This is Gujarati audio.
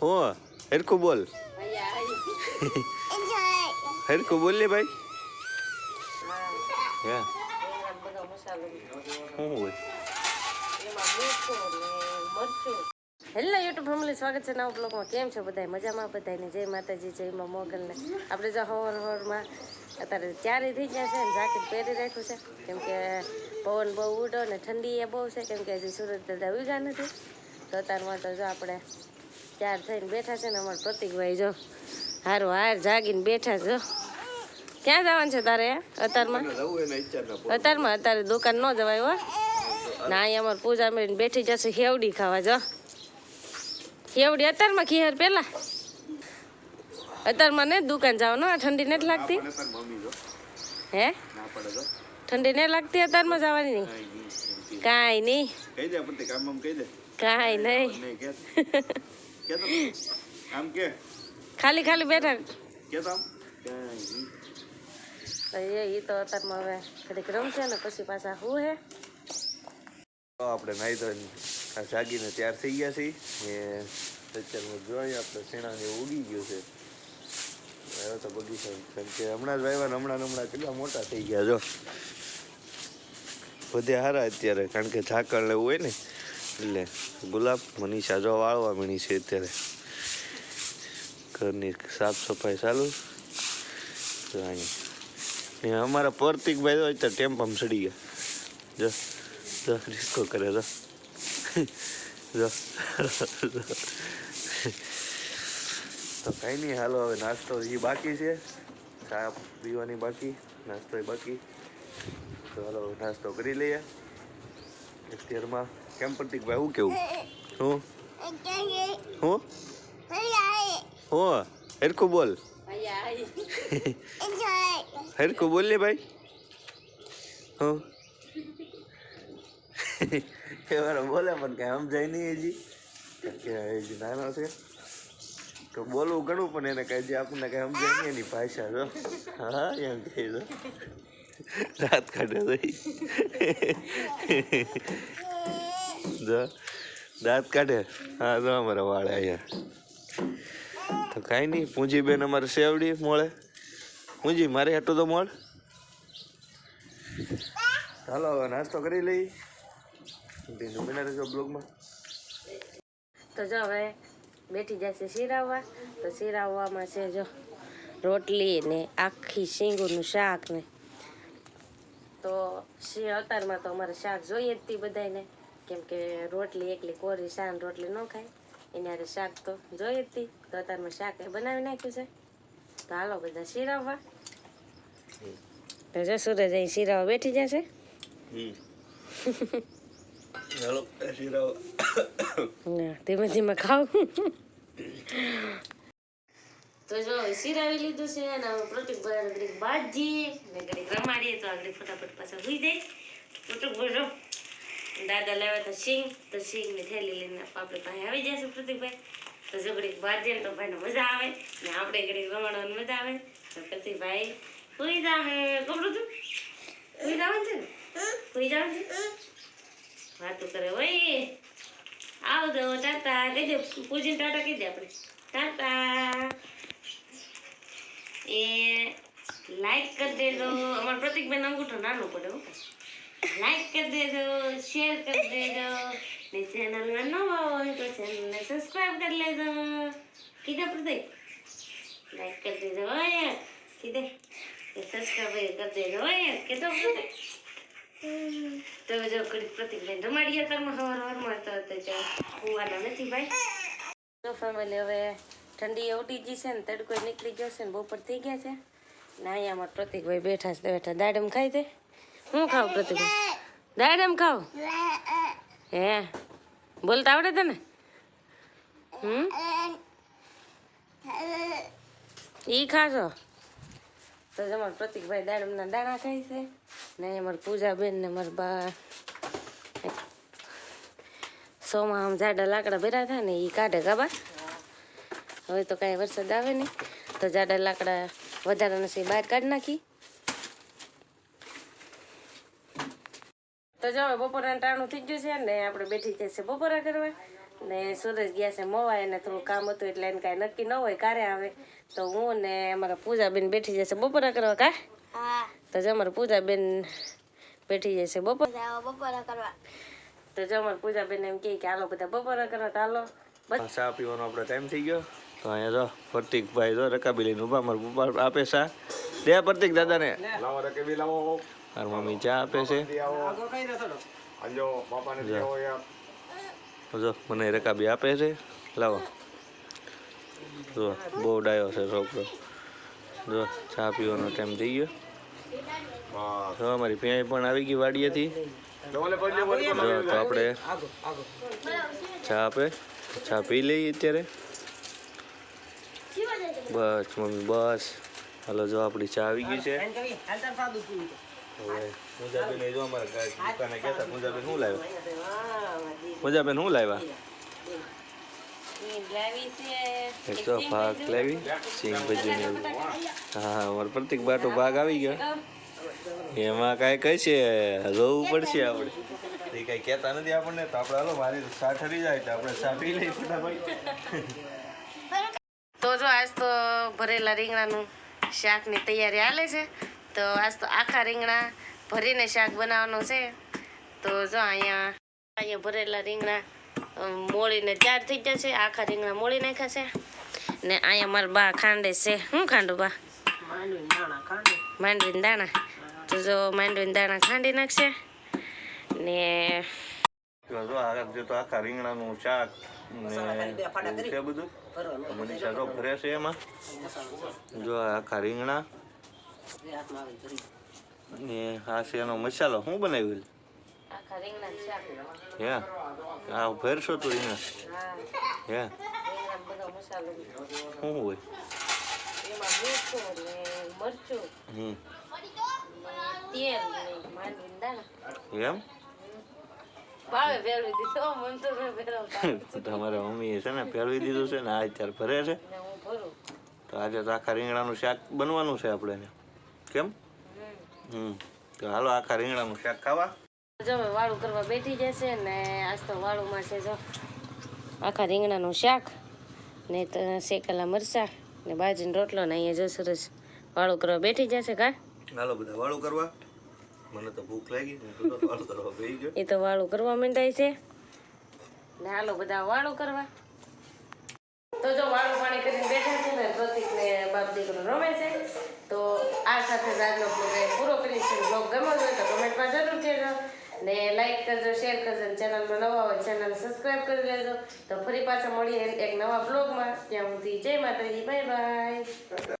હો, હરખું બોલ. હરખું બોલ લે ભાઈ. હા. શું હોય હેલો યુટ્યુબ ફેમિલી, સ્વાગત છે નવા બ્લોગમાં. કેમ છો બધા મજામાં બધાને જય માતાજી, જય માં મોગલને. આપણે જો હવર હવરમાં અત્યારે ચારે થઈ ગયા છે ને જાકેટ પહેરી રાખ્યું છે. કેમ કે પવન બહુ ઉડો ને ઠંડી એ બહુ છે. કેમ કે હજી સુરત દાદા ઉગ્યા નથી. તો અત્યારમાં તો જો આપણે ચાર થઈને બેઠા છે ને અમારા પ્રતિકભાઈ જો હારું હાર જાગીને બેઠા જો ક્યાં જવાનું છે તારે? અત્યારમાં અત્યારમાં અત્યારે દુકાન ન જવાય હો. ના અહીંયા અમારે પૂજા મેળીને બેઠી જશે હેવડી ખાવા જો. હેવડી અત્યારમાં ખીહર પેલા? અત્યારમાં ને દુકાન જાવ ને ઠંડી નથી લાગતી? હે? ઠંડી નહીં લાગતી અત્યારમાં જવાની નહીં કાંઈ નહીં. કાંઈ નહીં કે તો આમ કે? ખાલી ખાલી બેઠા. કે તો એ ઈ તો અત્યારમાં હવે ઘડીક રમશે ને પછી પાછા હું હે? તો આપણે નાહી તો જાગીને તૈયાર થઈ ગયા છીએ. ને અત્યારમાં જોઈએ આપણે શેણા ને ઉગી ગયું છે. હવે તો બગીચા કેમ કે હમણાં જ વાવ્યા હમણાં હમણાં કેટલા મોટા થઈ ગયા જો. બધે હારા અત્યારે કારણ કે ઝાકળ લેવું હોય ને એટલે ગુલાબ મનીષા જો વાળવા મણી છે અત્યારે. ઘરની સાફ સફાઈ ચાલુ તો અહીંયા. અમારા પ્રતિકભાઈ તો અત્યારે ટેમ્પામાં સડી ગયા. જો ડિસ્કો કરે, જો. જો તો કઈ નહીં, હાલો, હવે નાસ્તો હજી બાકી છે. ચા પીવાની બાકી, નાસ્તો બાકી. તો હાલો નાસ્તો કરી લઈએ. અત્યારમાં કેમ પ્રતિકભાઈ હું કેવું? હું? હું? હું? હેરખું બોલ. હેરખું બોલ ને ભાઈ. હું? બોલે પણ કઈ સમજાય નહીં હજી. હજી નાનો છે. તો બોલવું ઘણું પણ એને કઈ જે આપણને કઈ સમજાય નહીં એની ભાષા જો. હા એમ કહી દો રાત કાઢે. દાંત કાઢે. હા, જો અમારા વાળે અહીંયા. તો કાંઈ નહીં, પૂંજીબેન અમારે સેવડી મળે. પૂંજી, મારે હેઠું તો મળ? હવે નાસ્તો કરી લઈ. બીજું બના રહેજો બ્લોગમાં. તો જો હવે બેઠી જશે શિરાવવા. તો શિરાવવામાં છે જો રોટલી ને આખી શીંગુનું શાક ને. તો શી અત્યારમાં તો અમારે શાક જોઈએ જ તી બધાને કેમ કે રોટલી એકલી કોરી શાન રોટલી ન ખાય. એની હારે શાક તો જોઈ હતી તી અતારમાં શાક એ બનાવી નાખ્યું છે. તો હાલો બધા શીરાવવા. તો જો સુરજ અહીં શીરાવા બેઠી જશે. ચાલો ના, ધીમે ધીમે ખાવ તો જો સિરાવી લીધું છે અને હવે પ્રતિકભાઈ ઘડીક બાજી ને ઘડીક રમાડીએ તો આગળ ફટાફટ પાછા સુઈ જાય. પ્રતિકભાઈ જો દાદા લાવ્યા તો સિંગ તો સિંગ ને થેલી લઈને આપણે પાસે આવી જશે પ્રતિકભાઈ તો જો ઘડીક બાજે તો ભાઈને મજા આવે ને આપણે ઘડીક રમાડવાની મજા આવે. તો પ્રતિકભાઈ સુઈ જાહે કપડું તું? સુઈ જવાનું છે ને? સુઈ જવાનું છે? વાતું કરે, ઓય આવજો ટાટા. કહી પૂજીને ટાટા કહી દે આપણે. ટાટા. એ લાઈક કરી દેજો. અમારા પ્રતિકભાઈ અંગૂઠો નાનો પડે હો. લાઈક કરી દેજો શેર કરી દેજો ને ચેનલમાં નવા હોય તો ચેનલને સબસ્ક્રાઈબ કરી લેજો કીધે પ્રતિક લાઈક કરી દેજો ઓય કીધે સબસ્ક્રાઈબ કરી દેજો ઓય કીધો પ્રતિક તો જો ઘડીક પ્રતિકભાઈ રમાડીએ તમે હવાર હવારમાં તો જો કુવાના નથી ભાઈ તો ફેમિલી હવે ઠંડી ઉડી ગઈ છે ને તડકો નીકળી ગયો છે ને બપોર થઈ ગયા છે. ને અહીંયા અમારા પ્રતિકભાઈ બેઠા છે બેઠા દાડમ ખાઈ દે. હું ખાવ પ્રતિકભાઈ? દાડમ ખાવ? હે. બોલતા આવડે તને? હમ? ઈ ખાશો? તો અમારા પ્રતિકભાઈ દાડમના દાણા ખાય છે. ને અમારી પૂજાબેન ને મારા બા સોમાં આમ જાડા લાકડા ભર્યા થાય ને એ કાઢે ગાબા હવે તો કાંઈ વરસાદ આવે નહીં. તો જાડા લાકડા વધારાના છે બહાર કાઢી નાખી. તો જો બપોરના ટાણું થઈ ગયું છે ને આપણે બેઠી જશે બપોરા કરવા. ને સુરજ ગયા છે મોવાય એને થોડું કામ હતું એટલે એને કાંઈ નક્કી ન હોય ક્યારે આવે. તો હું ને અમારા પૂજાબેન બેઠી જશે બપોરા કરવા કા? તો જો અમારા પૂજાબેન બેઠી જશે બપોર બપોરા કરવા. તો જો અમારા પૂજાબેન એમ કહે કે હાલો બધા બપોરા કરવા તો હાલો. ચા પીવાનો આપણો ટાઈમ થઈ ગયો. તો અહીંયા જો પ્રતિકભાઈ જો રકાબી લઈને ઊભા મારા પપ્પા આપે સા દે પ્રતિક દાદાને. લાવો રકાબી લાવો. મારી મમ્મી ચા આપે છે? જો. મને રકાબી આપે છે. લાવો. જો બહુ ડાયો છે છોકરો. જો ચા પીવાનો ટાઈમ થઈ ગયો. હા જો અમારી ભેંસ પણ આવી ગઈ વાડીએથી. જો તો આપણે ચા આપે. ચા પી લઈએ અત્યારે. બસ મમ્મી બસ. હાલો જો આપણી ચા આવી ગઈ છે. હવે મુજાબેન જો અમારા દુકાને કહેતા મુજાબેન શું લાવ્યા? મુજાબેન શું લાવ્યા? એક તો ભાગ લાવી. સિંગ ભજી ને હા અમારો પ્રતિક બાટો ભાગ આવી ગયો. એમાં કાંઈ કઈ છે જોવું પડશે આપણે. એ કાંઈ કહેતા નથી આપણને તો આપણે હાલો મારી ચા ઠરી જાય તો આપણે સાઠી ફટાફટ. તો જો આજ તો ભરેલા રીંગણાનું શાકની તૈયારી હાલે છે. તો આજ તો આખા રીંગણા ભરીને શાક બનાવવાનું છે. તો જો અહીંયા અહીંયા ભરેલા રીંગણા મોળીને ચાર થઈ ગયા છે. આખા રીંગણા મોળી નાખ્યા છે. ને અહીંયા મારા બા ખાંડે છે. શું ખાંડું બા? માંડવીને દાણા તો જો માંડવીને દાણા ખાંડી નાખશે. ને જો આ તો આખા રીંગણાનું શાક ને બધું? મનીષા જો ભરે છે એમાં. જો આખા રીંગણા ને આ છે એનો મસાલો. શું બનાવ્યું આખા રીંગણા શાક હે? આ ભરશો તો રીંગણા હે શું હોય? એમ તમારા મમ્મીએ છે ને ફેરવી દીધું છે ને આ અત્યારે ભરે છે? ને હું ભરું. તો આજે તો આખા રીંગણાનું શાક બનવાનું છે આપણે કેમ? હમ. તો હાલો આખા રીંગણાનું શાક ખાવા. જો હવે વાળું કરવા બેઠી જશે ને આજ તો વાળુમાં છે જો આખા રીંગણાનું શાક ને તો શેકેલા મરચાં ને બાજરીનો રોટલો ને અહીંયા જો સરસ વાળું કરવા બેઠી જશે કા? હાલો બધા વાળું કરવા. મને તો ભૂખ લાગી વાળું કરવા બેસી ગયો. એ તો વાળું કરવા માંડાય છે. ને હાલો બધા વાળું કરવા. તો જો વાળું પાણી કરીને બેઠા છે ને પ્રતિક ને બાપ દીકરો રમે છે. આ સાથે જ આજનો બ્લોગ પૂરો કરીશું બ્લોગ ગમ્યો હોય તો કમેન્ટમાં જરૂર કહેજો. ને લાઈક કરજો શેર કરજો ચેનલમાં નવા હોય ચેનલ સબસ્ક્રાઈબ કરી લેજો. તો ફરી પાછા મળીએ એક નવા બ્લોગમાં ત્યાં સુધી જય માતાજી બાય બાય